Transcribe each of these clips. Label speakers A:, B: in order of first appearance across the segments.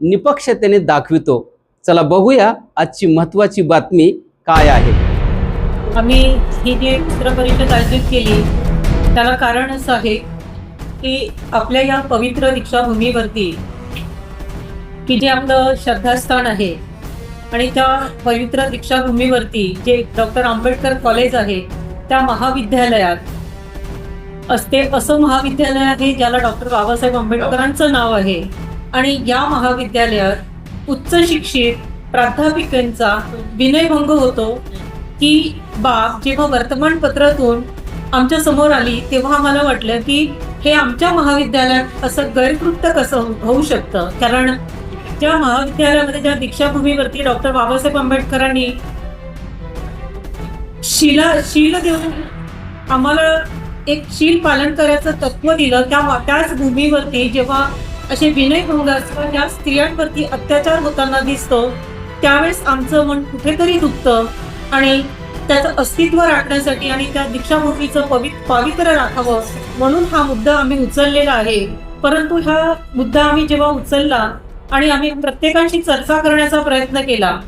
A: निपक्षतेने दाखवितो. चला बघूया आजची महत्वाची बातमी काय आहे.
B: आम्ही ही जी चित्र परिषद आयोजित केली त्याला कारण असं आहे की आपल्या या पवित्र दीक्षाभूमीवरती की जे आपलं श्रद्धास्थान आहे आणि त्या पवित्र दीक्षाभूमीवरती जे डॉक्टर आंबेडकर कॉलेज आहे त्या महाविद्यालयात असते असं महाविद्यालय आहे ज्याला डॉक्टर बाबासाहेब आंबेडकरांचं नाव आहे. आणि या महाविद्यालयात उच्च शिक्षित प्राध्यापिकांचा विनयभंग होतो. की बाब जेव्हा वर्तमानपत्रातून आमच्यासमोर आली तेव्हा आम्हाला वाटलं की हे आमच्या महाविद्यालयात असं गैरकृत्य कसं होऊ शकतं? कारण ज्या महाविद्यालयामध्ये ज्या दीक्षाभूमीवरती डॉक्टर बाबासाहेब आंबेडकरांनी शिला शील देऊन आम्हाला एक शील पालन करायचं तत्व दिलं त्या त्याच भूमीवरती जेव्हा असे विनय किंवा ज्या स्त्रियांवरती अत्याचार होताना दिसतो. त्यावेळेस आमचं मन कुठेतरी दुखतं आणि त्याचं अस्तित्व राखण्यासाठी आणि त्या दीक्षाभूमीचं पवित्र पावित्र्य राखावं म्हणून हा मुद्दा आम्ही उचललेला आहे. परंतु हा मुद्दा आम्ही जेव्हा उचलला आणि आम्ही प्रत्येकाशी चर्चा करण्याचा प्रयत्न केला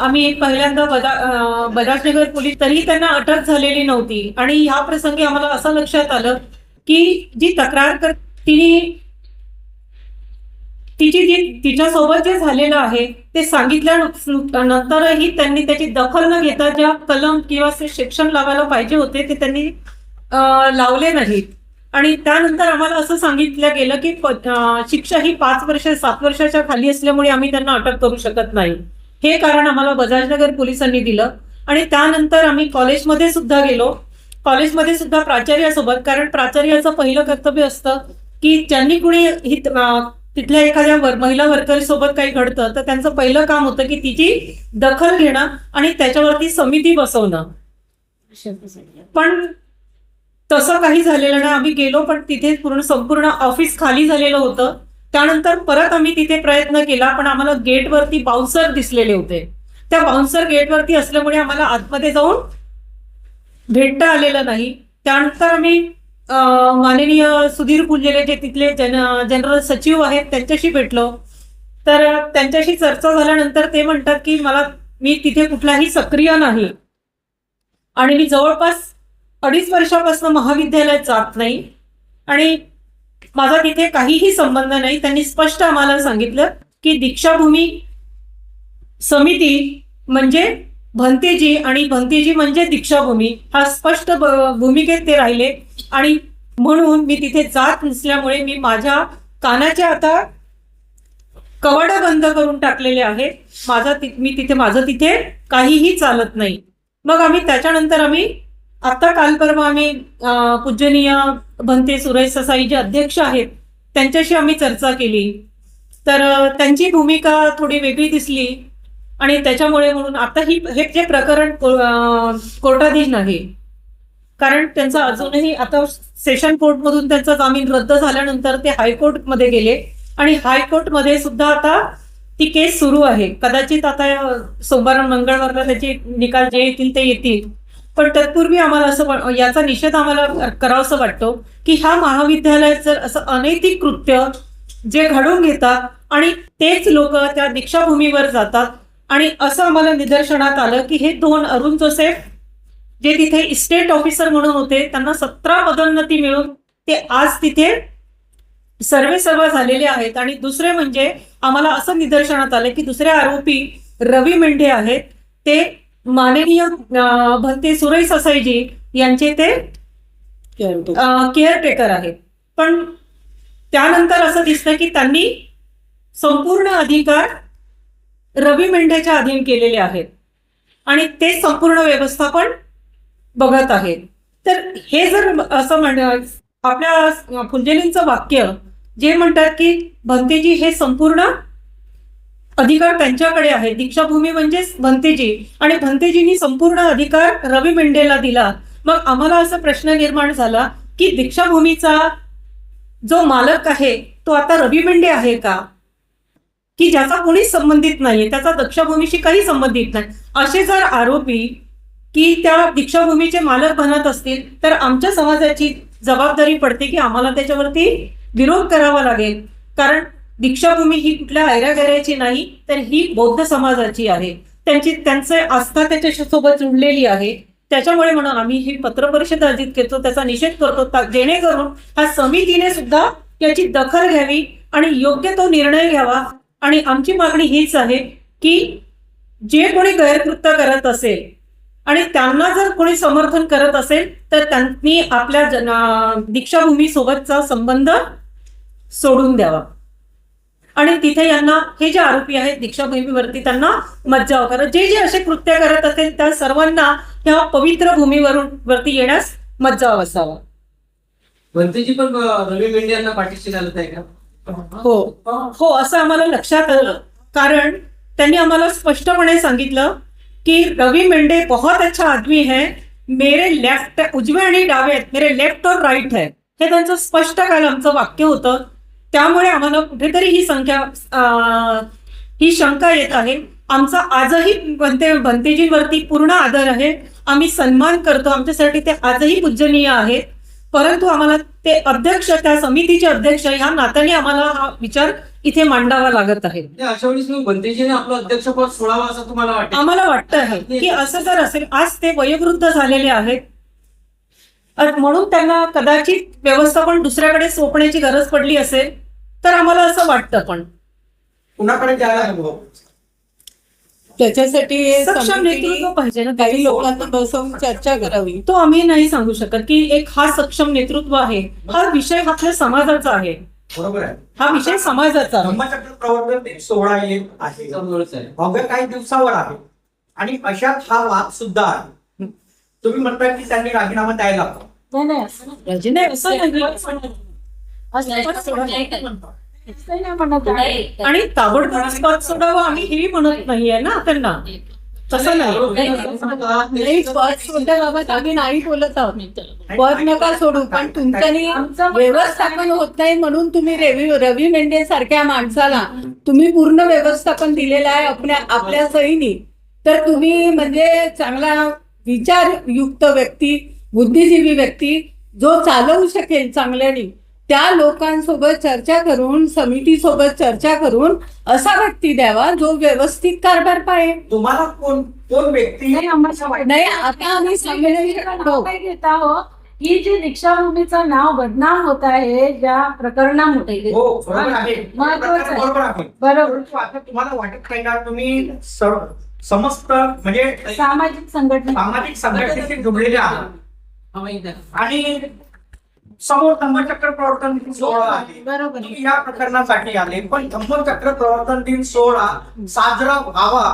B: आम्ही पहिल्यांदा बदा अं, बजाजनगर पोलीस तरी त्यांना अटक झालेली नव्हती. आणि ह्या प्रसंगी आम्हाला असं लक्षात आलं की जी तक्रार कर तिने तिची जी तिच्यासोबत जे झालेलं आहे ते सांगितल्यानंतरही त्यांनी त्याची दखल न घेता ज्या कलम किंवा शिक्षण लावायला पाहिजे होते ते त्यांनी लावले नाहीत. आणि त्यानंतर आम्हाला असं सांगितलं गेलं की प- शिक्षा ही पाच वर्ष सात वर्षाच्या खाली असल्यामुळे आम्ही त्यांना अटक करू शकत नाही. हे कारण आम्हाला बजाजनगर पोलिसांनी दिलं. आणि त्यानंतर आम्ही कॉलेजमध्ये सुद्धा गेलो. कॉलेजमध्ये सुद्धा प्राचार्यासोबत कारण प्राचार्याचं पहिलं कर्तव्य असतं की ज्यांनी कुणी हित तिथल्या एखाद्या वर, महिला वर्कर सोबत काही घडतं तर त्यांचं पहिलं काम होतं की तिची दखल घेणं आणि त्याच्यावरती समिती बसवणं. पण तसं काही झालेलं नाही. आम्ही गेलो पण तिथे पूर्ण संपूर्ण ऑफिस खाली झालेलं होतं. त्यानंतर परत आम्ही तिथे प्रयत्न केला पण आम्हाला गेटवरती बाउन्सर दिसलेले होते. त्या बाउन्सर गेटवरती असल्यामुळे आम्हाला आतमध्ये जाऊन भेटता आलेलं नाही. त्यानंतर आम्ही माननीय सुधीर फुलजेले जे तिथले जन जनरल सचिव आहेत त्यांच्याशी भेटलो. तर त्यांच्याशी चर्चा झाल्यानंतर ते म्हणतात की मला मी तिथे कुठलाही सक्रिय नाही. आणि मी जवळपास अडीच वर्षापासून महाविद्यालयात जात नाही. आणि माझा तिथे काहीही संबंध नाही. त्यांनी स्पष्ट आम्हाला सांगितलं की दीक्षाभूमी समिती म्हणजे भंतेजी आणि भंतेजी म्हणजे दीक्षाभूमी. हा स्पष्ट भूमिकेत ते राहिले. आणि म्हणून मी तिथे जात नसल्यामुळे मी माझ्या कानाच्या आता कवड बंद करून टाकलेले आहेत. माझा ति- मी तिथे माझं तिथे काहीही चालत नाही. मग आम्ही त्याच्यानंतर आम्ही आता काल परवा आम्ही पूजनीय भंते सुरेश ससाई जे अध्यक्ष आहेत त्यांच्याशी आम्ही चर्चा केली. तर त्यांची भूमिका थोडी वेगळी दिसली. आणि त्याच्यामुळे म्हणून आता ही हे जे प्रकरण कोर्टाधीन आहे कारण त्यांचा अजूनही आता सेशन कोर्टमधून त्यांचा जामीन रद्द झाल्यानंतर ते हायकोर्टमध्ये गेले. आणि हायकोर्टमध्ये सुद्धा आता ती केस सुरू आहे. कदाचित आता सोमवार मंगळवारला त्याचे निकाल जे येतील ते येतील. पण तत्पूर्वी आम्हाला असं याचा निषेध आम्हाला करावासा वाटतो की ह्या महाविद्यालयात जर असं अनैतिक कृत्य जे घडून घेतात आणि तेच लोक त्या दीक्षाभूमीवर जातात आणि असं आम्हाला निदर्शनात आलं की हे दोन अरुण जोसेफ जे तिथे इस्टेट ऑफिसर म्हणून होते त्यांना सतरा पदोन्नती मिळून ते आज तिथे सर्वे सर्व झालेले आहेत. आणि दुसरे म्हणजे आम्हाला असं निदर्शनात आलं की दुसरे आरोपी रवी मेंढे आहेत. ते माननीय भलते भंते सुरेश ससाईजी यांचे ते केअर टेकर आहेत. पण त्यानंतर असं दिसतं की त्यांनी संपूर्ण अधिकार रवी मेंढेच्या अधीन केलेले आहेत. आणि ते संपूर्ण व्यवस्थापन बघत आहेत. तर हे जर असं म्हण आपल्या फुलजेलींचं वाक्य जे म्हणतात की भंतेजी हे संपूर्ण अधिकार त्यांच्याकडे आहे दीक्षाभूमी म्हणजेच भंतेजी. आणि भंतेजींनी संपूर्ण अधिकार रवी मेंढेला दिला. मग आम्हाला असा प्रश्न निर्माण झाला की दीक्षाभूमीचा जो मालक आहे तो आता रवी मेंढे आहे का? की ज्याचा कोणीच संबंधित नाहीये त्याचा दक्षाभूमीशी काही संबंधित नाही. असे जर आरोपी की त्या दीक्षाभूमीचे मालक बनत असतील तर आमच्या समाजाची जबाबदारी पडते की आम्हाला त्याच्यावरती विरोध करावा लागेल. कारण दीक्षाभूमी ही कुठल्या ऐरागैराची नाही तर ही बौद्ध समाजाची आहे. त्यांची त्यांचे आस्था त्याच्या सोबत आहे. त्याच्यामुळे म्हणून आम्ही ही पत्र परिषद आयोजित करतो त्याचा निषेध करतो जेणेकरून हा समितीने सुद्धा याची दखल घ्यावी आणि योग्य तो निर्णय घ्यावा. आणि आमची मागणी हीच आहे की जे कोणी गैरकृत्य करत असेल आणि त्यांना जर कोणी समर्थन करत असेल तर त्यांनी आपल्या दीक्षाभूमीसोबतचा दीक्षाभूमी सोबतचा संबंध सोडून द्यावा. आणि तिथे यांना हे जे आरोपी आहेत दीक्षाभूमीवरती त्यांना मज्जाव करा जे जे असे कृत्य करत असेल त्या सर्वांना ह्या पवित्र भूमीवरून वरती येण्यास मज्जाव असावा.
A: पण रवी मेंढे यांना पाठीशी घालत आहे का?
B: हो. हो. असं आम्हाला लक्षात आलं. कारण त्यांनी आम्हाला स्पष्टपणे सांगितलं की रवी मेंढे बहुत अच्छा आदमी है मेरे लेफ्ट उजवे आणि डावे आहेत मेरे लेफ्ट और राईट है. हे त्यांचं स्पष्ट काल आमचं वाक्य होतं. त्यामुळे आम्हाला कुठेतरी ही संख्या ही शंका येत आहे. आमचा आजही बनते बनतेजींवरती पूर्ण आदर आहे. आम्ही सन्मान करतो. आमच्यासाठी ते आजही पूजनीय आहेत परंतु आम्हाला ते अध्यक्ष त्या समितीचे अध्यक्ष ह्या नात्याने आम्हाला हा विचार इथे मांडावा लागत आहे.
A: म्हणजे अशा वेळेस भंतेजीने आपलं अध्यक्षपद सोडावं असं तुम्हाला वाटतं
B: आम्हाला वाटतं आहे की असं जर असेल आज ते वयोवृद्ध झालेले आहेत म्हणून त्यांना कदाचित व्यवस्थापन दुसऱ्याकडे सोपण्याची गरज पडली असेल तर आम्हाला असं वाटतं पण.
C: कुणाकडे जायला हवं?
D: त्याच्यासाठी
B: सक्षम नेतृत्व पाहिजे ना
D: काही लोकांना बसवून चर्चा करावी.
B: तो आम्ही नाही सांगू शकत की एक हा सक्षम नेतृत्व आहे. हा विषय आपल्या समाजाचा आहे.
C: बरोबर आहे.
B: हा विषय समाजाचा
C: धम्मचक्र प्रवर्तन सोहळा येत आहे अवघ्या काही दिवसावर आहे. आणि अशात हा वाद सुद्धा आहे. तुम्ही म्हणताय की त्यांनी राजीनामा द्यायला हवा.
B: नाही. असं नाही. आणि ताबडतोब सोडावं आम्ही हेही म्हणत नाहीये ना त्यांना. तसं नाही.
D: नाही पद सोडण्याबाबत आम्ही नाही बोलत आहोत. पद नका सोडू पण तुमच्यानी व्यवस्थापन होत नाही म्हणून तुम्ही रवी रवी मेंढे सारख्या माणसाला तुम्ही पूर्ण व्यवस्थापन दिलेलं आहे आपल्या आपल्या सहीनी. तर तुम्ही म्हणजे चांगला विचारयुक्त व्यक्ती बुद्धिजीवी व्यक्ती जो चालवू शकेल चांगल्याने. त्या लोकांसोबत चर्चा करून समितीसोबत चर्चा करून असा व्यक्ती द्यावा जो व्यवस्थित कारभार पाहिजे
C: तुम्हाला कोण कोण व्यक्ती?
D: नाही आता आम्ही संमेलन करतो.
E: घेता हो ही जी दीक्षाभूमीचं नाव बदनाम होत आहे ज्या प्रकरणामुळे
C: हो बरोबर आहे.
E: महत्वाचं आहे.
C: बरोबर आहे.
E: बरोबर.
C: परंतु आता तुम्हाला वाटत नाही का तुम्ही सर्व- समस्त म्हणजे
E: सामाजिक संघटना.
C: सामाजिक संघटनेशी जुडलेले आहात. आणि समोर धम्मचक्र प्रवर्तन दिन सोहळा आहे. या प्रकरणासाठी आले पण धम्मचक्र प्रवर्तन दिन सोहळा साजरा व्हावा.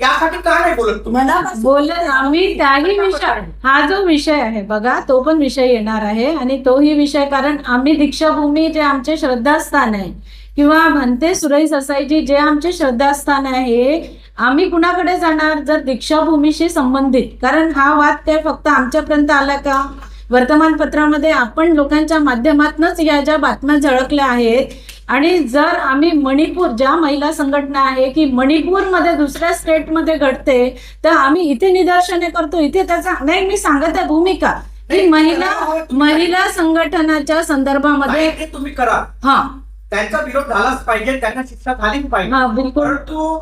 C: यासाठी का नाही बोलत
D: मला
E: बोलत आम्ही त्याही विषय हा जो विषय आहे बघा तो पण विषय येणार आहे आणि तोही विषय कारण आम्ही दीक्षाभूमी जे आमचे श्रद्धास्थान आहे किंवा म्हणते सुरई ससाईजी जे आमचे श्रद्धास्थान आहे आम्ही कुणाकडे जाणार? जर दीक्षाभूमीशी संबंधित. कारण हा वाद काय फक्त आमच्यापर्यंत आला का? वर्तमानपत्रामध्ये आपण लोकांच्या माध्यमातूनच या ज्या बातम्या झळकल्या आहेत आणि जर आम्ही मणिपूर ज्या महिला संघटना आहे की मणिपूरमध्ये दुसऱ्या स्टेटमध्ये घडते तर आम्ही इथे निदर्शने करतो. इथे त्याचा नाही मी सांगत आहे भूमिका. की महिला महिला संघटनाच्या संदर्भामध्ये
C: तुम्ही करा.
E: हा.
C: त्यांचा विरोध झालाच पाहिजे त्यांना शिक्षा झालीच पाहिजे.
E: बिलकुल.
C: परंतु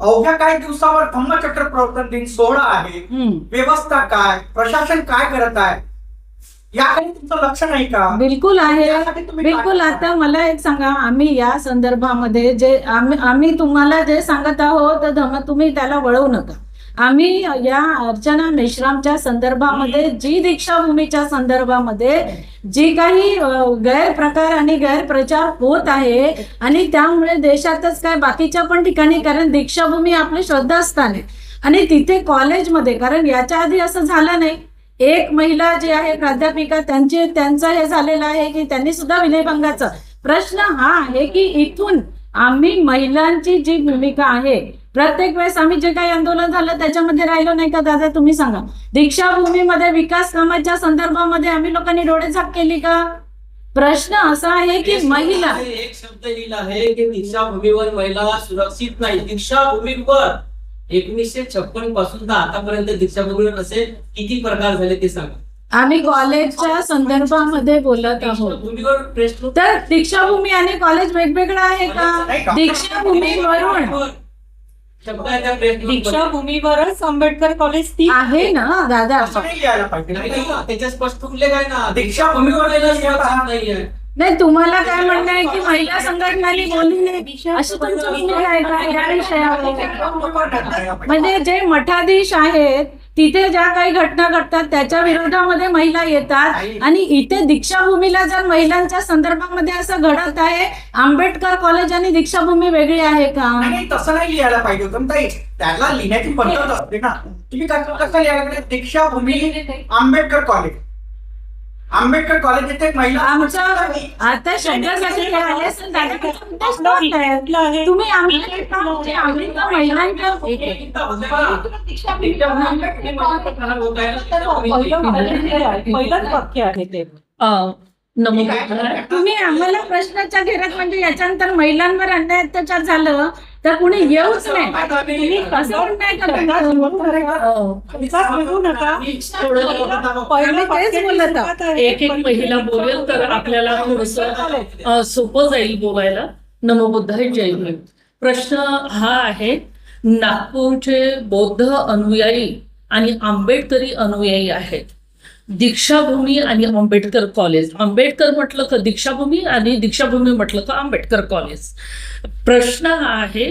C: अवघ्या काही दिवसावर धम्मचक्र प्रवर्तन दिन सोहळा आहे. व्यवस्था काय? प्रशासन काय करत आहे? याकडे तुमचं लक्ष नाही का?
E: बिलकुल आहे. बिलकुल? आता मला एक सांगा आम्ही या संदर्भामध्ये जे आम्ही आम्ही तुम्हाला जे सांगत आहोत तुम्ही त्याला वळवू नका. आम्ही या अर्चना मेश्रामच्या संदर्भामध्ये जी दीक्षाभूमीच्या संदर्भामध्ये जी काही गैरप्रकार आणि गैरप्रचार होत आहे आणि त्यामुळे देशातच काय बाकीच्या पण ठिकाणी कारण दीक्षाभूमी आपले श्रद्धास्थान आहे. आणि तिथे कॉलेजमध्ये कारण याच्या आधी असं झालं नाही. एक महिला जी आहे प्राध्यापिका त्यांचे त्यांचं हे झालेलं आहे की त्यांनी सुद्धा विनयभंगाचा. प्रश्न हा आहे की इथून आम्ही महिलांची जी भूमिका आहे प्रत्येक वेळेस आम्ही जे काही आंदोलन झालं त्याच्यामध्ये राहिलो नाही का दादा तुम्ही सांगा दीक्षाभूमीमध्ये विकास कामाच्या संदर्भामध्ये आम्ही लोकांनी डोळेझाक केली का प्रश्न असा आहे की महिला
A: एक शब्द लिहिला आहे की दीक्षाभूमीवर महिला सुरक्षित नाही दीक्षाभूमीवर एकोणीसशे छप्पनपासून तर आतापर्यंत दीक्षाभूमीवर असे किती प्रकार झाले ते सांगा
E: आम्ही कॉलेजच्या संदर्भामध्ये बोलत आहोत तर दीक्षाभूमी आणि कॉलेज वेगवेगळं आहे का दीक्षाभूमीवरून
B: दीक्षाभूमीवरच आंबेडकर कॉलेज ती
E: आहे ना दादा.
A: स्पष्ट उल्लेख आहे ना.
C: दीक्षाभूमीवर.
A: नाहीये.
E: नाही तुम्हाला काय म्हणणं आहे की महिला संघटनांनी बोलली नाही? अशी तुमची भूमिका आहे का? या विषयावर? म्हणजे जे मठाधीश आहेत तिथे ज्या काही घटना घडतात त्याच्या विरोधामध्ये महिला येतात. आणि इथे दीक्षाभूमीला जर महिलांच्या संदर्भामध्ये असं घडत आहे आंबेडकर कॉलेज आणि दीक्षाभूमी वेगळी आहे का?
C: नाही, तसं नाही लिहायला पाहिजे होतं. ताई त्याला लिहिण्याची पद्धत असते ना. तुम्ही कसं लिहायला दीक्षाभूमी आंबेडकर कॉलेज आंबेडकर कॉलेज इथे एक महिला
E: आमचं आता आले असेल आहे. तुम्ही महिलांच्या
B: आहे ते
D: नमो
E: तुम्ही आम्हाला प्रश्नाच्या घेरात म्हणजे याच्यानंतर महिलांवर अन्याय अत्याचार झालं. तर कुणी येऊच नाही. बोलत आहोत.
D: एक एक महिला बोलेल तर आपल्याला थोडस सोपं जाईल बोलायला. नमो बुद्धाय जय भीम. प्रश्न हा आहे नागपूरचे बौद्ध अनुयायी आणि आंबेडकरी अनुयायी आहेत. दीक्षाभूमी आणि आंबेडकर कॉलेज. आंबेडकर म्हटलं का दीक्षाभूमी आणि दीक्षाभूमी म्हटलं का आंबेडकर कॉलेज. प्रश्न हा आहे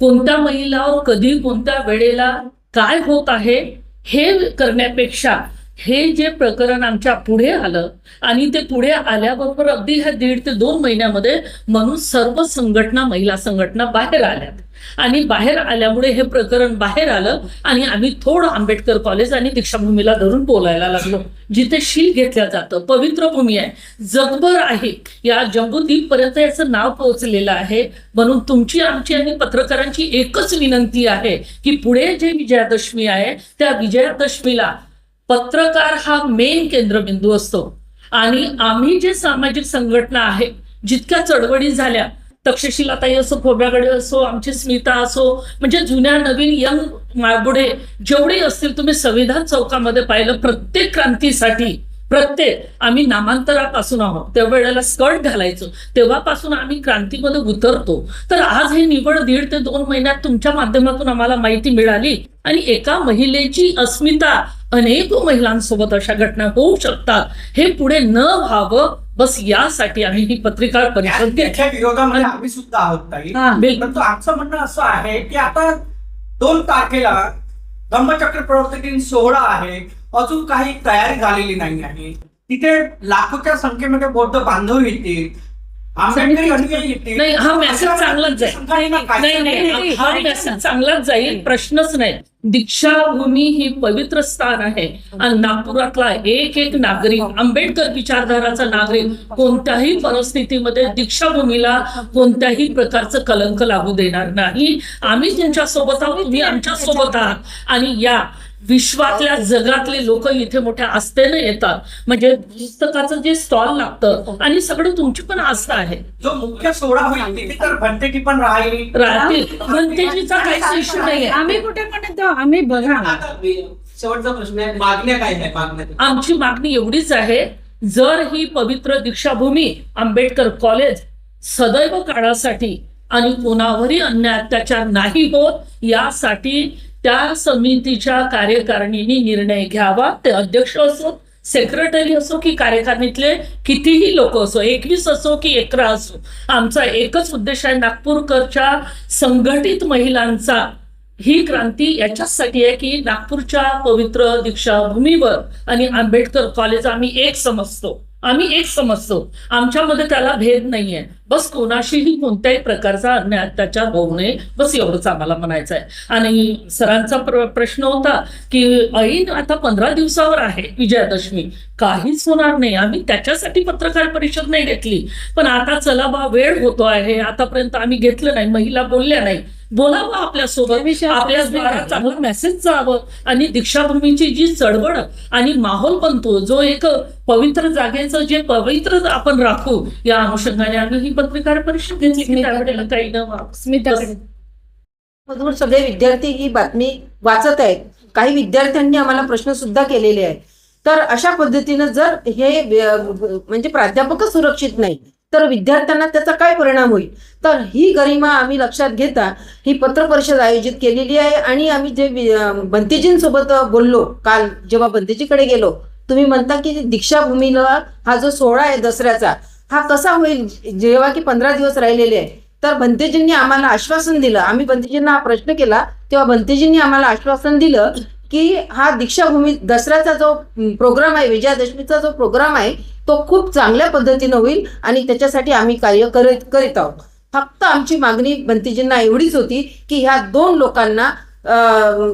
D: कोणत्या महिलावर कधी कोणत्या वेळेला काय होत आहे हे करण्यापेक्षा हे जे प्रकरण आमच्या पुढे आलं आणि ते पुढे आल्याबरोबर अगदी ह्या दीड ते दोन महिन्यामध्ये म्हणून सर्व संघटना महिला संघटना बाहेर आल्यात. आणि बाहेर आल्यामुळे हे प्रकरण बाहेर आलं आणि आम्ही थोडं आंबेडकर कॉलेज आणि दीक्षाभूमीला धरून बोलायला लागलो. जिथे शील घेतलं जातं पवित्र भूमी आहे. जगभर आहे. या जम्बूद्वीप पर्यंत याचं नाव पोहोचलेलं आहे. म्हणून तुमची आमची आणि पत्रकारांची एकच विनंती आहे की पुढे जे विजयादशमी आहे त्या विजयादशमीला पत्रकार हा मेन केंद्रबिंदू असतो. आणि आम्ही जे सामाजिक संघटना आहे जितक्या चळवळी झाल्या तक्षशिलाताई असो खोब्याकडे असो आमची स्मिता असो म्हणजे जुन्या नवीन यंग माळबुडे जेवढे असतील तुम्ही संविधान चौकामध्ये पाहिलं प्रत्येक क्रांतीसाठी प्रत्येक आम्ही नामांतरापासून आहोत. त्या वेळेला स्कर्ट घालायचो. तेव्हापासून आम्ही क्रांतीमध्ये उतरतो. तर आज हे निवड दीड ते दोन महिन्यात तुमच्या माध्यमातून आम्हाला माहिती मिळाली आणि एका महिलेची अस्मिता अनेक महिलांसोबत अशा घटना होऊ शकतात. हे पुढे न व्हावं बस यासाठी आम्ही ही पत्रकार परिषद
C: त्याच्या विरोधामध्ये आम्ही सुद्धा आहोत ताई.
E: हा.
C: परंतु आमचं म्हणणं असं आहे की आता दोन तारखेला धम्मचक्र प्रवर्तन दिन सोहळा आहे. अजून काही तयारी झालेली नाही आहे. तिथे लाखोच्या संख्येमध्ये बौद्ध बांधव येतील.
D: नाही हा मेसेज चांगलाच जाईल. नाही नाही हा मेसेज चांगलाच जाईल प्रश्नच नाही. दीक्षाभूमी ही पवित्र स्थान आहे. आणि नागपुरातला एक एक नागरिक आंबेडकर विचारधाराचा नागरिक कोणत्याही परिस्थितीमध्ये दीक्षाभूमीला कोणत्याही प्रकारचं कलंक लागू देणार नाही. आम्ही त्यांच्यासोबत आहोत तुम्ही आमच्यासोबत आहात. आणि या विश्वातल्या जगातले लोक इथे मोठ्या आस्थेने येतात. म्हणजे पुस्तकाचं जे स्टॉल लागतं आणि सगळं तुमची पण आस्था आहे.
C: जो मुख्य सोहळा होईल तिथे तर भंतेकी पण राहील
D: राहतील. भंतेजीचा काहीच इश्यू नाहीये.
E: आम्ही कुठे म्हणतो आम्ही बघा.
A: शेवटचा प्रश्न आहे मागण्या काय आहे मागण्या
D: आमची मागणी एवढीच आहे जर ही पवित्र दीक्षाभूमी आंबेडकर कॉलेज सदैव काळासाठी आणि कोणावरही अन्याय अत्याचार नाही होत यासाठी त्या समितीच्या कार्यकारिणीने निर्णय घ्यावा. ते अध्यक्ष असो सेक्रेटरी असो की कार्यकारिणीतले कितीही लोक असो एकवीस असो की एकरा असो आमचा एकच उद्देश आहे नागपूरकरच्या संघटित महिलांचा ही क्रांती याच्यासाठी आहे की नागपूरच्या पवित्र दीक्षाभूमीवर आणि आंबेडकर कॉलेज आम्ही एक समजतो. आम्ही एक समजतो. आमच्यामध्ये त्याला भेद नाहीये.
F: बस कोणाशीही कोणत्याही प्रकारचा अन्याय अत्याचार होऊ नये. बस एवढंच आम्हाला म्हणायचं आहे आणि सरांचा प्र प्रश्न होता की ऐन आता पंधरा दिवसावर आहे विजयादशमी. काहीच होणार नाही. आम्ही त्याच्यासाठी पत्रकार परिषद नाही घेतली. पण आता चला बा वेळ होतो आहे. आतापर्यंत आम्ही घेतलं नाही. महिला बोलल्या नाही. बोलावं आपल्यासोबत आपल्या चांगलं मेसेज जावं. आणि दीक्षाभूमीची जी चळवळ आणि माहोल बनतो जो एक पवित्र जागेचं जे पवित्र आपण राखू या अनुषंगाने आम्ही ही पत्रकार परिषद घेतली काही
G: मधून सगळे विद्यार्थी ही बातमी वाचत आहेत. काही विद्यार्थ्यांनी आम्हाला प्रश्न सुद्धा केलेले आहेत. तर अशा पद्धतीनं जर हे म्हणजे प्राध्यापकच सुरक्षित नाही तर विद्यार्थ्यांना त्याचा काय परिणाम होईल? तर ही गरिमा आम्ही लक्षात घेता ही पत्रपरिषद आयोजित केलेली आहे. आणि आम्ही जे बंतेजींसोबत बोललो काल जेव्हा बंतेजीकडे गेलो तुम्ही म्हणता की दीक्षाभूमीला हा जो सोहळा आहे दसऱ्याचा हा कसा होईल? जेव्हा की पंधरा दिवस राहिलेले आहे. तर भंतेजींनी आम्हाला आश्वासन दिलं. आम्ही भंतेजींना हा प्रश्न केला. तेव्हा भंतेजींनी आम्हाला आश्वासन दिलं की हा दीक्षाभूमी दसऱ्याचा जो प्रोग्राम आहे विजयादशमीचा जो प्रोग्राम आहे तो खूप चांगल्या पद्धतीनं होईल आणि त्याच्यासाठी आम्ही कार्य करत करीत आहोत. फक्त आमची मागणी भंतेजींना एवढीच होती की ह्या दोन लोकांना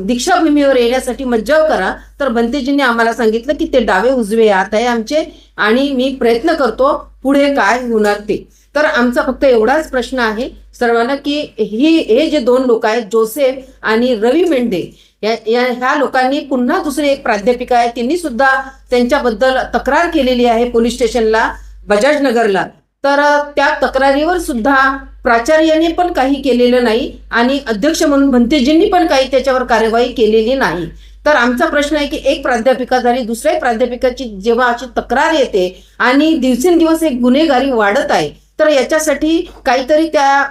G: दीक्षाभूमीवर येण्यासाठी मज्जाव करा. तर भंतेजींनी आम्हाला सांगितलं की ते डावे उजवे हात आहे आमचे आणि मी प्रयत्न करतो पुढे काय होणार ते. तर आमचा फक्त एवढाच प्रश्न आहे सर्वांना की ही हे जे दोन लोक आहेत जोसेफ आणि रवी मेंढे या या- ह्या लोकांनी पुन्हा दुसरी एक प्राध्यापिका आहे त्यांनी सुद्धा त्यांच्याबद्दल तक्रार केलेली आहे पोलीस स्टेशनला बजाजनगरला तर त्या तक्रारीवर सुद्धा प्राचार्याने पण काही केलेलं नाही आणि अध्यक्ष म्हणून भंतेजींनी पण काही त्याच्यावर कार्यवाही केलेली नाही. तर आमचा प्रश्न आहे की एक प्राध्यापिका झाली दुसऱ्या प्राध्यापिकाची जेव्हा अशी तक्रार येते आणि दिवसेंदिवस एक गुन्हेगारी वाढत आहे तर याच्यासाठी काहीतरी त्या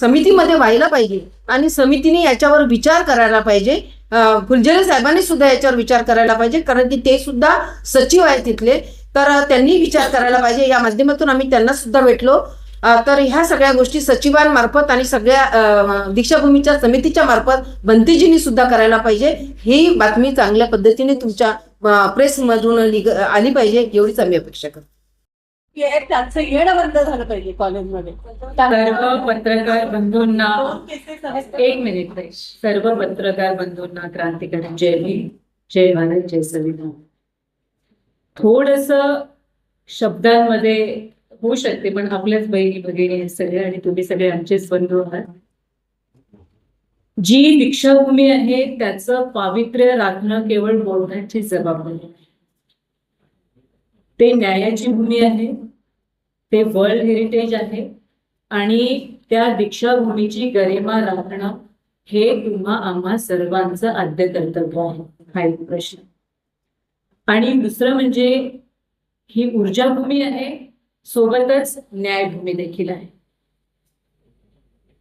G: समितीमध्ये व्हायला पाहिजे आणि समितीने याच्यावर विचार करायला पाहिजे. अ, फुलझेले साहेबांनी सुद्धा याच्यावर विचार करायला पाहिजे कारण की ते सुद्धा सचिव आहेत तिथले. तर त्यांनी विचार करायला पाहिजे. या माध्यमातून आम्ही त्यांना सुद्धा भेटलो. तर ह्या सगळ्या गोष्टी सचिवांमार्फत आणि सगळ्या दीक्षाभूमीच्या समितीच्या मार्फत बंतीजींनी सुद्धा करायला पाहिजे ही बातमी चांगल्या पद्धतीने तुमच्या प्रेसमधून आली पाहिजे एवढीच आम्ही अपेक्षा करतो
D: त्यांचं येणं बंद झालं पाहिजे कॉलेजमध्ये
H: सर्व पत्रकार बंधूंना. एक मिनिट. सर्व पत्रकार बंधूंना क्रांतिकारी जय भीम जय भारत जय संविधान थोडस शब्दांमध्ये होऊ शकते पण आपल्याच बहिणी भगिनी सगळे आणि तुम्ही सगळे आमचेच बंधू आहात. जी दीक्षाभूमी आहे त्याचं पावित्र्य राखणं केवळ बोलण्याची जबाबदारी ते न्यायाची भूमी आहे ते वर्ल्ड हेरिटेज आहे आणि त्या दीक्षाभूमीची गरिमा राखणं हे तुम्हा आम्हा सर्वांचं आद्य कर्तव्य आहे. हा एक प्रश्न. आणि दुसरं म्हणजे ही ऊर्जाभूमी आहे सोबतच न्यायभूमी देखील आहे.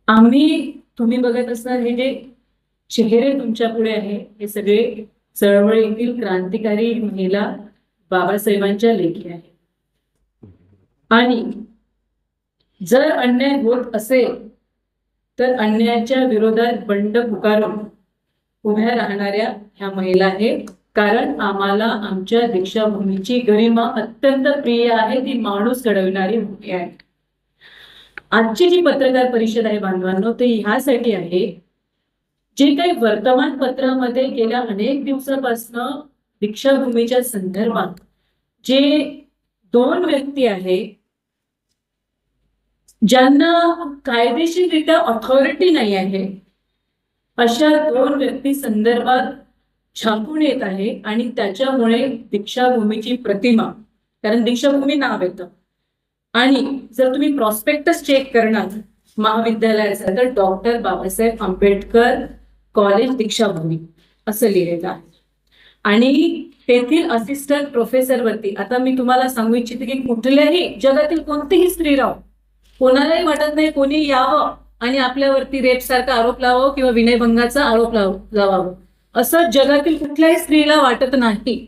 H: आम्ही तुम्ही बघत असणार हे जे चेहरे तुमच्यापुढे आहे हे सगळे चळवळीतील क्रांतिकारी महिला बाबासाहेबांच्या लेखी आहे. आणि जर अन्याय होत असेल तर अन्यायाच्या विरोधात बंड पुकारून उभ्या राहणाऱ्या ह्या महिला आहेत कारण आम्हाला आमच्या दीक्षाभूमीची गरिमा अत्यंत प्रिय आहे ती माणूस घडविणारी भूमी आहे. आजची जी पत्रकार परिषद आहे बांधवांनो ते ह्यासाठी आहे जे काही वर्तमानपत्रामध्ये गेल्या अनेक दिवसापासनं दीक्षाभूमीच्या संदर्भात जे दोन व्यक्ती आहे ज्यांना कायदेशीररित्या ऑथॉरिटी नाही आहे अशा दोन व्यक्ती संदर्भात छापून येत आहे आणि त्याच्यामुळे दीक्षाभूमीची प्रतिमा कारण दीक्षाभूमी नाव येतं. आणि जर तुम्ही प्रॉस्पेक्टस चेक करणार महाविद्यालयाचा तर डॉक्टर बाबासाहेब आंबेडकर कॉलेज दीक्षाभूमी असं लिहिलेलं आहे. आणि तेथील असिस्टंट प्रोफेसर वरती आता मी तुम्हाला सांगू इच्छिते की कुठल्याही जगातील कोणतीही स्त्री राहो कोणालाही वाटत नाही कोणी यावं आणि आपल्यावरती रेप सारखा आरोप लावावं किंवा विनयभंगाचा आरोप लाव लावावं. असं जगातील कुठल्याही स्त्रीला वाटत नाही.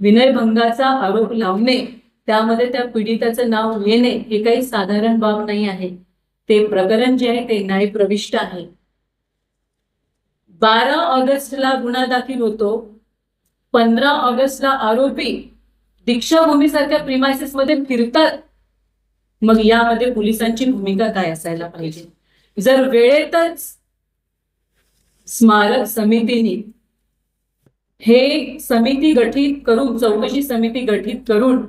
H: विनयभंगाचा आरोप लावणे त्यामध्ये त्या पीडिताचं नाव येणे हे काही साधारण बाब नाही आहे. ते प्रकरण जे आहे ते न्यायप्रविष्ट आहे. बारा ऑगस्टला गुन्हा दाखल होतो. पंधरा ऑगस्टला आरोपी दीक्षाभूमीसारख्या प्रिमायसेसमध्ये मध्ये फिरतात. मग यामध्ये पोलिसांची भूमिका काय असायला पाहिजे? जर वेळेतच स्मारक समितीने. हे समिती गठीत करून चौकशी समिती गठीत करून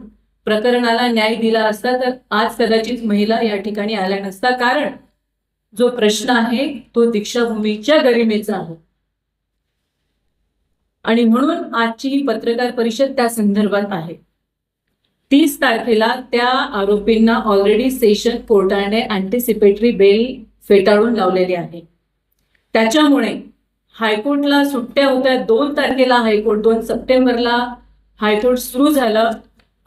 H: प्रकरणाला न्याय दिला असता तर आज कदाचित महिला या ठिकाणी आल्या नसता. कारण जो प्रश्न आहे तो दीक्षाभूमीच्या गरिमेचा आहे. आणि म्हणून आजची ही पत्रकार परिषद त्या संदर्भात आहे. तीस तारखेला त्या आरोपींना ऑलरेडी सेशन कोर्टाने अँटिसिपेटरी बेल फेटाळून लावलेली आहे. त्याच्यामुळे हायकोर्टला सुट्ट्या होत्या. दोन तारखेला हायकोर्ट दोन सप्टेंबरला हायकोर्ट सुरू झालं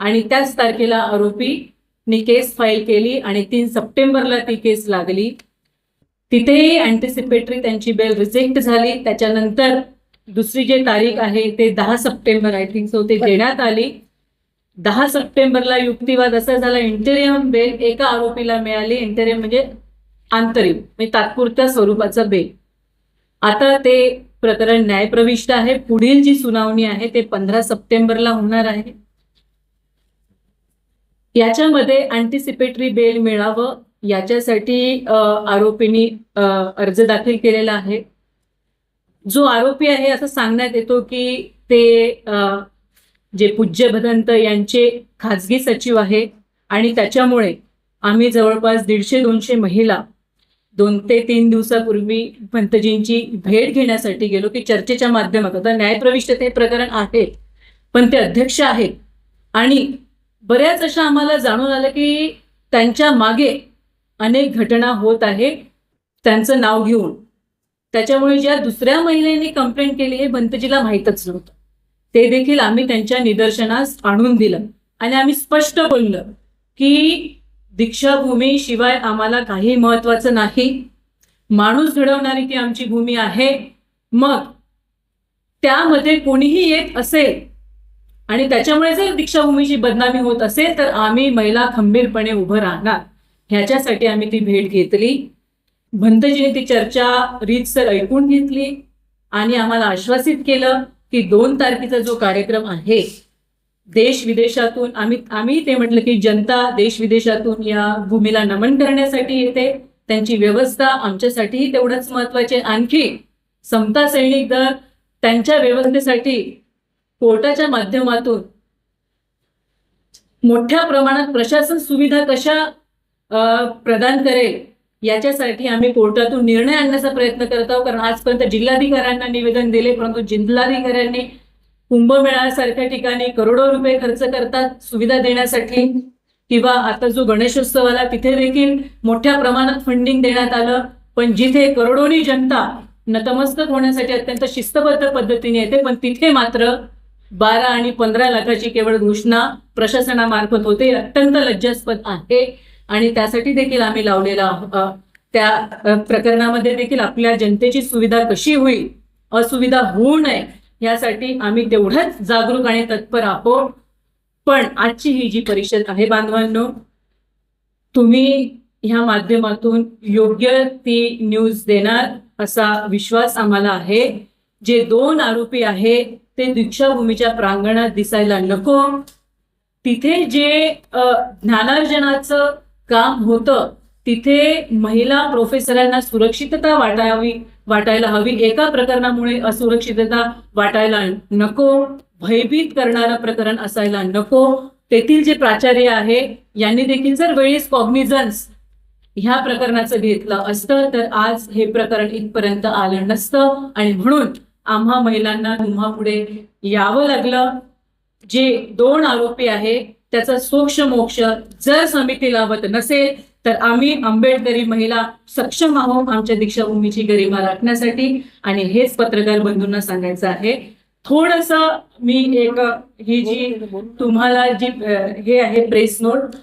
H: आणि त्याच तारखेला आरोपीनी केस फाईल केली आणि तीन सप्टेंबरला ती केस लागली. तिथेही अँटिसिपेटरी त्यांची बेल रिजेक्ट झाली. त्याच्यानंतर दुसरी जी तारीख आहे ते दहा सप्टेंबर आय थिंक सो ते देण्यात आली. दहा सप्टेंबरला युक्तिवाद असा झाला इंटेरियम बेल एका आरोपीला मिळाली. इंटेरियम म्हणजे आंतरिक म्हणजे तात्पुरत्या स्वरूपाचा बेल आता ते प्रकरण न्यायप्रविष्ट आहे. पुढील जी सुनावणी आहे ते पंधरा सप्टेंबरला होणार आहे. याच्यामध्ये अँटिसिपेटरी बेल मिळावं याच्यासाठी आरोपींनी अर्ज दाखल केलेला आहे. जो आरोपी आहे असं सांगण्यात येतो की ते अ, जे पूज्य भदंत यांचे खाजगी सचिव आहे आणि त्याच्यामुळे आम्ही जवळपास दीडशे दोनशे महिला दोन ते तीन दिवसापूर्वी पंतजींची भेट घेण्यासाठी गेलो की चर्चेच्या माध्यमातून आता न्यायप्रविष्ट ते प्रकरण आहे पण ते अध्यक्ष आहेत. आणि बऱ्याच अशा आम्हाला जाणून आलं की त्यांच्या मागे अनेक घटना होत आहे त्यांचं नाव घेऊन. त्याच्यामुळे ज्या दुसऱ्या महिलेने कंप्लेंट केली हे बंतजीला माहीतच नव्हतं. ते देखील आम्ही त्यांच्या निदर्शनास आणून दिलं. आणि आम्ही स्पष्ट बोललं की दीक्षाभूमी शिवाय आम्हाला काही महत्वाचं नाही. माणूस घडवणारी ती आमची भूमी आहे. मग त्यामध्ये कोणीही येत असेल आणि त्याच्यामुळे जर दीक्षाभूमीची बदनामी होत असेल तर आम्ही महिला खंबीरपणे उभं राहणार. ह्याच्यासाठी आम्ही ती भेट घेतली. भंतजीने ती चर्चा रीतसर ऐकून घेतली आणि आम्हाला आश्वासित केलं की दोन तारखेचा जो कार्यक्रम आहे देश विदेशातून आम्ही आम्ही ते म्हटलं की जनता देश विदेशातून या भूमीला नमन करण्यासाठी येते. त्यांची व्यवस्था आमच्यासाठीही तेवढंच महत्वाची आणखी समता सैनिक दल त्यांच्या व्यवस्थेसाठी कोर्टाच्या माध्यमातून मोठ्या प्रमाणात प्रशासन सुविधा कशा प्रदान करेल याच्यासाठी आम्ही कोर्टातून निर्णय आणण्याचा प्रयत्न करत आहोत. कारण आजपर्यंत जिल्हाधिकाऱ्यांना निवेदन दिले परंतु जिल्हाधिकाऱ्यांनी कुंभमेळ्यासारख्या ठिकाणी करोडो रुपये खर्च करतात सुविधा देण्यासाठी. किंवा आता जो गणेशोत्सवाला तिथे देखील मोठ्या प्रमाणात फंडिंग देण्यात आलं. पण जिथे करोडोनी जनता नतमस्तक होण्यासाठी अत्यंत शिस्तबद्ध पद्धतीने येते पण तिथे मात्र बारा आणि पंधरा लाखाची केवळ घोषणा प्रशासनामार्फत होते. अत्यंत लज्जास्पद आहे. आणि त्यासाठी देखील आम्ही लावलेला त्या प्रकरणामध्ये देखील आपल्या जनतेची सुविधा कशी होईल? असुविधा होऊ नये. यासाठी आम्ही तेवढंच जागरूक आणि तत्पर आहोत. पण आजची ही जी परिषद आहे बांधवांनो तुम्ही ह्या माध्यमातून योग्य ती न्यूज देणार असा विश्वास आम्हाला आहे. जे दोन आरोपी आहे ते दीक्षाभूमीच्या प्रांगणात दिसायला नको. तिथे जे ज्ञानार्जनाचं काम होतं तिथे महिला प्रोफेसरांना सुरक्षितता वाटावी वाटायला हवी. एका प्रकरणामुळे असुरक्षितता वाटायला नको. भयभीत करणारं प्रकरण असायला नको. तेथील जे प्राचार्य आहे यांनी देखील जर वेळीस कॉग्निझन्स ह्या प्रकरणाचं घेतलं असतं तर आज हे प्रकरण इथपर्यंत आलं नसतं. आणि म्हणून आम्हा महिलांना तुम्हा पुढे यावं लागलं. जे दोन आरोपी आहे त्याचा सोक्ष मोक्ष जर समिती लावत नसेल तर आम्ही आंबेडकरी महिला सक्षम आहोत आमच्या दीक्षाभूमीची गरिमा राखण्यासाठी. आणि हेच पत्रकार बंधूंना सांगायचं आहे. थोडस मी एक ही जी तुम्हाला जी हे आहे प्रेस नोट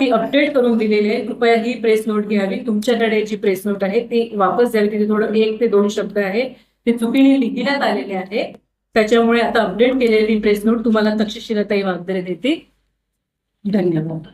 H: ती अपडेट करून दिलेली आहे. कृपया ही प्रेस नोट घ्यावी. तुमच्याकडे जी प्रेस नोट आहे ती वापस द्यावी तिथे थोडं एक ते दोन शब्द आहे. ते चुकीने लिहिण्यात आलेले आहे. त्याच्यामुळे आता अपडेट केलेली प्रेस नोट तुम्हाला तक्षशिलाताई वागदरे देते धन्यवाद.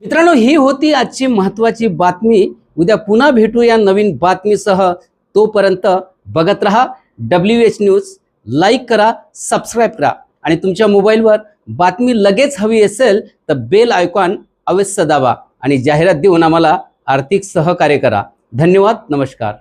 A: मित्रांनो ही होती आजची महत्वाची बातमी. उद्या पुन्हा भेटू या नवीन बातमीसह. तोपर्यंत बघत रहा डब्ल्यू एच न्यूज लाईक करा सबस्क्राईब करा. आणि तुमच्या मोबाईलवर बातमी लगेच हवी असेल तर बेल आयकॉन अवश्य दाबा. आणि जाहिरात देऊन आम्हाला आर्थिक सहकार्य करा. धन्यवाद नमस्कार.